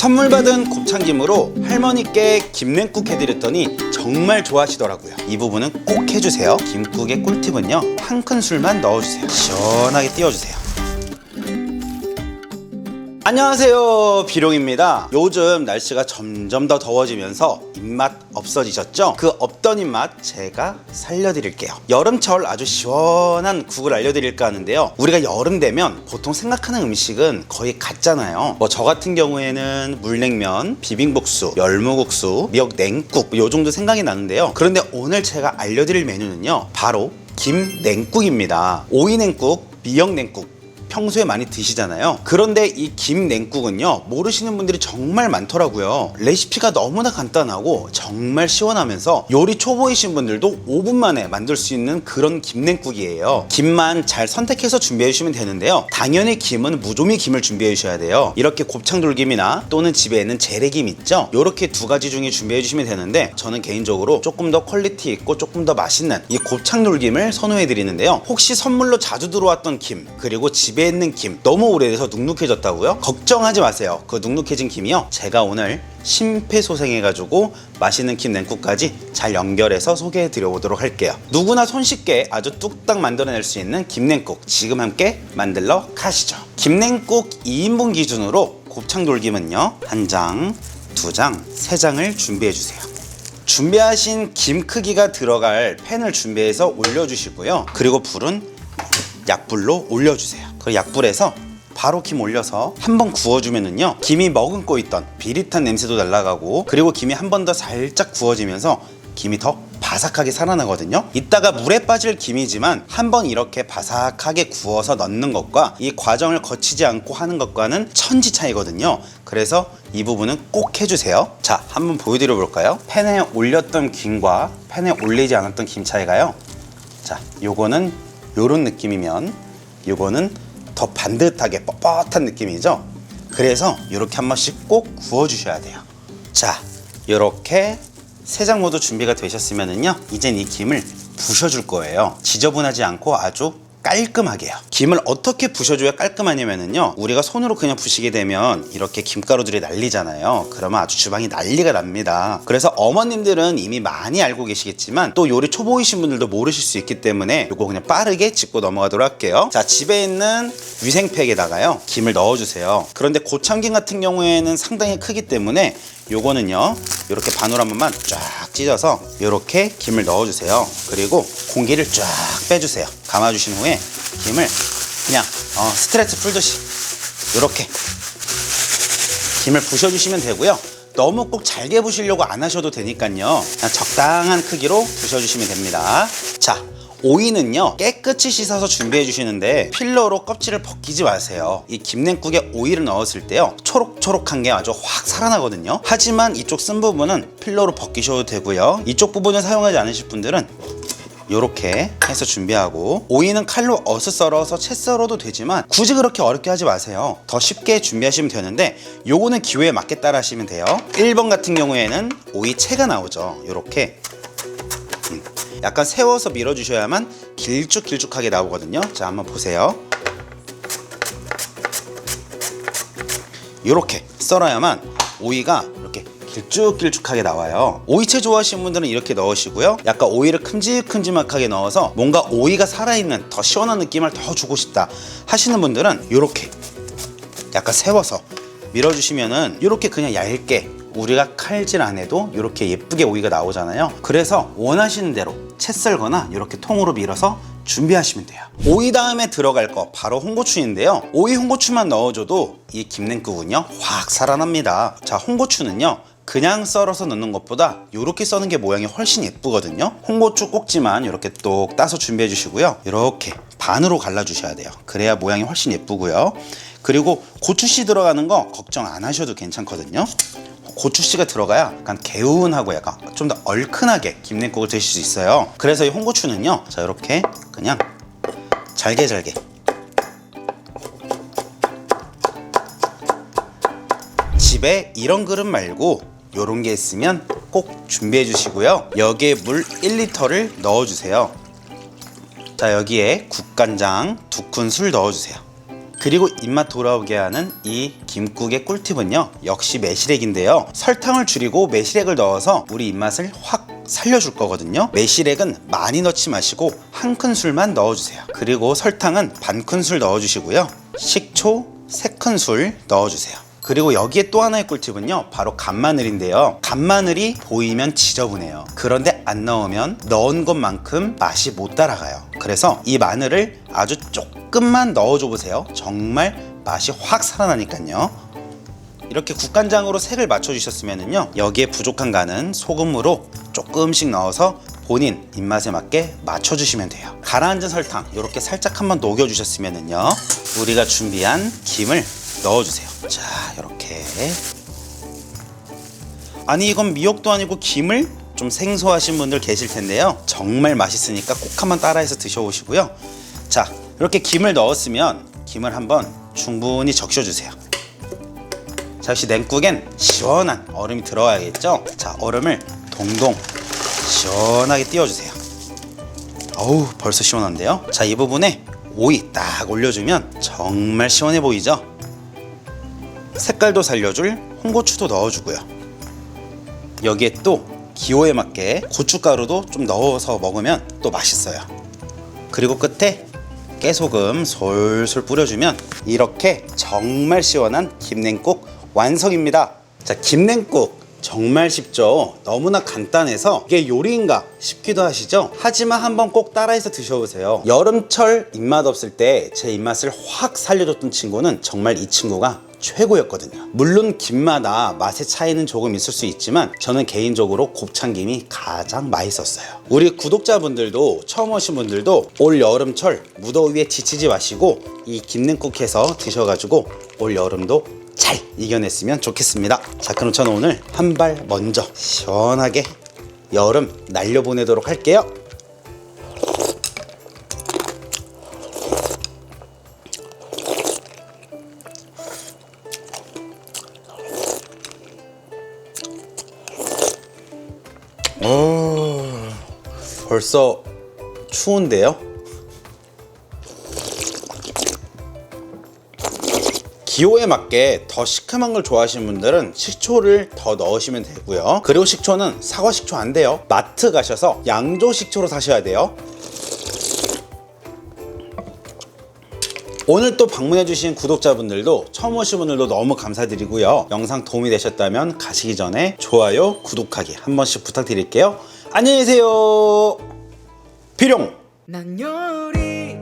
선물 받은 곱창김으로 할머니께 김냉국 해드렸더니 정말 좋아하시더라고요. 이 부분은 꼭 해주세요. 김국의 꿀팁은요. 한 큰술만 넣어주세요. 시원하게 띄워주세요. 안녕하세요 비룡입니다. 요즘 날씨가 점점 더 더워지면서 입맛 없어지셨죠? 그 없던 입맛 제가 살려드릴게요. 여름철 아주 시원한 국을 알려드릴까 하는데요. 우리가 여름 되면 보통 생각하는 음식은 거의 같잖아요. 뭐 저 같은 경우에는 물냉면, 비빔국수, 열무국수, 미역 냉국 요 정도 생각이 나는데요. 그런데 오늘 제가 알려드릴 메뉴는요 바로 김냉국입니다. 오이냉국, 미역냉국 평소에 많이 드시잖아요. 그런데 이 김 냉국은요, 모르시는 분들이 정말 많더라고요. 레시피가 너무나 간단하고 정말 시원하면서 요리 초보이신 분들도 5분 만에 만들 수 있는 그런 김 냉국이에요. 김만 잘 선택해서 준비해 주시면 되는데요. 당연히 김은 무조미 김을 준비해 주셔야 돼요. 이렇게 곱창돌김이나 또는 집에 있는 재래김 있죠? 요렇게 두 가지 중에 준비해 주시면 되는데 저는 개인적으로 조금 더 퀄리티 있고 조금 더 맛있는 이 곱창돌김을 선호해 드리는데요. 혹시 선물로 자주 들어왔던 김 그리고 집에 있는 김 너무 오래돼서 눅눅해졌다고요? 걱정하지 마세요. 그 눅눅해진 김이요. 제가 오늘 심폐소생해가지고 맛있는 김 냉국까지 잘 연결해서 소개해 드려 보도록 할게요. 누구나 손쉽게 아주 뚝딱 만들어낼 수 있는 김 냉국 지금 함께 만들러 가시죠. 김 냉국 2인분 기준으로 곱창 돌김은요 한 장, 두 장, 세 장을 준비해 주세요. 준비하신 김 크기가 들어갈 팬을 준비해서 올려주시고요. 그리고 불은 약불로 올려주세요. 그 약불에서 바로 김 올려서 한번 구워주면은요 김이 머금고 있던 비릿한 냄새도 날아가고 그리고 김이 한 번 더 살짝 구워지면서 김이 더 바삭하게 살아나거든요. 이따가 물에 빠질 김이지만 한번 이렇게 바삭하게 구워서 넣는 것과 이 과정을 거치지 않고 하는 것과는 천지 차이거든요. 그래서 이 부분은 꼭 해주세요. 자 한번 보여드려 볼까요? 팬에 올렸던 김과 팬에 올리지 않았던 김 차이가요. 자 요거는 요런 느낌이면 요거는 더 반듯하게 뻣뻣한 느낌이죠? 그래서 이렇게 한 번씩 꼭 구워 주셔야 돼요. 자 이렇게 세 장 모두 준비가 되셨으면은요 이젠 이 김을 부셔줄 거예요. 지저분하지 않고 아주 깔끔하게 요. 김을 어떻게 부셔줘야 깔끔하냐면은요. 우리가 손으로 그냥 부시게 되면 이렇게 김가루들이 날리잖아요. 그러면 아주 주방이 난리가 납니다. 그래서 어머님들은 이미 많이 알고 계시겠지만 또 요리 초보이신 분들도 모르실 수 있기 때문에 요거 그냥 빠르게 짚고 넘어가도록 할게요. 자, 집에 있는 위생팩에다가요. 김을 넣어주세요. 그런데 고참김 같은 경우에는 상당히 크기 때문에 요거는요 이렇게 반으로 한 번만 쫙 찢어서 이렇게 김을 넣어주세요 그리고 공기를 쫙 빼주세요 감아주신 후에 김을 그냥 어, 스트레스 풀듯이 이렇게 김을 부셔주시면 되고요. 너무 꼭 잘게 부시려고 안 하셔도 되니까요. 그냥 적당한 크기로 부셔주시면 됩니다. 자 오이는요 깨끗이 씻어서 준비해 주시는데 필러로 껍질을 벗기지 마세요. 이 김냉국에 오이를 넣었을 때요 초록초록한 게 아주 확 살아나거든요. 하지만 이쪽 쓴 부분은 필러로 벗기셔도 되고요. 이쪽 부분을 사용하지 않으실 분들은 이렇게 해서 준비하고 오이는 칼로 어슷 썰어서 채 썰어도 되지만 굳이 그렇게 어렵게 하지 마세요. 더 쉽게 준비하시면 되는데 요거는 기호에 맞게 따라 하시면 돼요. 1번 같은 경우에는 오이 채가 나오죠. 이렇게. 약간 세워서 밀어주셔야만 길쭉길쭉하게 나오거든요. 자, 한번 보세요. 이렇게 썰어야만 오이가 이렇게 길쭉길쭉하게 나와요. 오이채 좋아하시는 분들은 이렇게 넣으시고요. 약간 오이를 큼직큼직하게 넣어서 뭔가 오이가 살아있는 더 시원한 느낌을 더 주고 싶다 하시는 분들은 이렇게 약간 세워서 밀어주시면은 이렇게 그냥 얇게 우리가 칼질 안 해도 이렇게 예쁘게 오이가 나오잖아요. 그래서 원하시는 대로 채 썰거나 이렇게 통으로 밀어서 준비하시면 돼요. 오이 다음에 들어갈 거 바로 홍고추인데요. 오이 홍고추만 넣어줘도 이 김냉국은요 확 살아납니다. 자 홍고추는요 그냥 썰어서 넣는 것보다 이렇게 써는 게 모양이 훨씬 예쁘거든요. 홍고추 꼭지만 이렇게 똑 따서 준비해 주시고요. 이렇게 반으로 갈라 주셔야 돼요. 그래야 모양이 훨씬 예쁘고요. 그리고 고추씨 들어가는 거 걱정 안 하셔도 괜찮거든요. 고추씨가 들어가야 약간 개운하고 약간 좀 더 얼큰하게 김냉국을 드실 수 있어요. 그래서 이 홍고추는요, 자 이렇게 그냥 잘게 잘게 집에 이런 그릇 말고 요런 게 있으면 꼭 준비해 주시고요. 여기에 물 1리터를 넣어 주세요. 자, 여기에 국간장 두 큰술 넣어 주세요. 그리고 입맛 돌아오게 하는 이 김국의 꿀팁은요 역시 매실액인데요 설탕을 줄이고 매실액을 넣어서 우리 입맛을 확 살려줄 거거든요 매실액은 많이 넣지 마시고 한 큰술만 넣어주세요 그리고 설탕은 반 큰술 넣어주시고요 식초 세 큰술 넣어주세요 그리고 여기에 또 하나의 꿀팁은요 바로 간마늘인데요. 간마늘이 보이면 지저분해요. 그런데 안 넣으면 넣은 것만큼 맛이 못 따라가요. 그래서 이 마늘을 아주 조금만 넣어줘 보세요. 정말 맛이 확 살아나니까요. 이렇게 국간장으로 색을 맞춰주셨으면요 여기에 부족한 간은 소금으로 조금씩 넣어서 본인 입맛에 맞게 맞춰주시면 돼요. 가라앉은 설탕 이렇게 살짝 한번 녹여주셨으면요 우리가 준비한 김을 넣어주세요 자 이렇게 아니 이건 미역도 아니고 김을 좀 생소하신 분들 계실 텐데요 정말 맛있으니까 꼭 한번 따라해서 드셔보시고요 자 이렇게 김을 넣었으면 김을 한번 충분히 적셔주세요 자, 역시 냉국엔 시원한 얼음이 들어가야겠죠? 자, 얼음을 동동 시원하게 띄워주세요. 어우, 벌써 시원한데요? 자, 이 부분에 오이 딱 올려주면 정말 시원해 보이죠? 색깔도 살려줄 홍고추도 넣어주고요. 여기에 또 기호에 맞게 고춧가루도 좀 넣어서 먹으면 또 맛있어요. 그리고 끝에 깨소금 솔솔 뿌려주면 이렇게 정말 시원한 김냉국 완성입니다. 자, 김냉국 정말 쉽죠? 너무나 간단해서 이게 요리인가 싶기도 하시죠? 하지만 한번 꼭 따라해서 드셔보세요. 여름철 입맛 없을 때 제 입맛을 확 살려줬던 친구는 정말 이 친구가 최고였거든요. 물론 김마다 맛의 차이는 조금 있을 수 있지만 저는 개인적으로 곱창김이 가장 맛있었어요. 우리 구독자분들도 처음 오신 분들도 올 여름철 무더위에 지치지 마시고 이 김냉국 해서 드셔가지고 올 여름도 잘 이겨냈으면 좋겠습니다. 자, 그럼 저는 오늘 한 발 먼저 시원하게 여름 날려보내도록 할게요. 오, 벌써 추운데요? 기호에 맞게 더 시큼한 걸 좋아하시는 분들은 식초를 더 넣으시면 되고요. 그리고 식초는 사과 식초 안 돼요. 마트 가셔서 양조 식초로 사셔야 돼요. 오늘 또 방문해주신 구독자분들도 처음 오신 분들도 너무 감사드리고요. 영상 도움이 되셨다면 가시기 전에 좋아요, 구독하기 한 번씩 부탁드릴게요. 안녕히 계세요. 비룡! 난 요리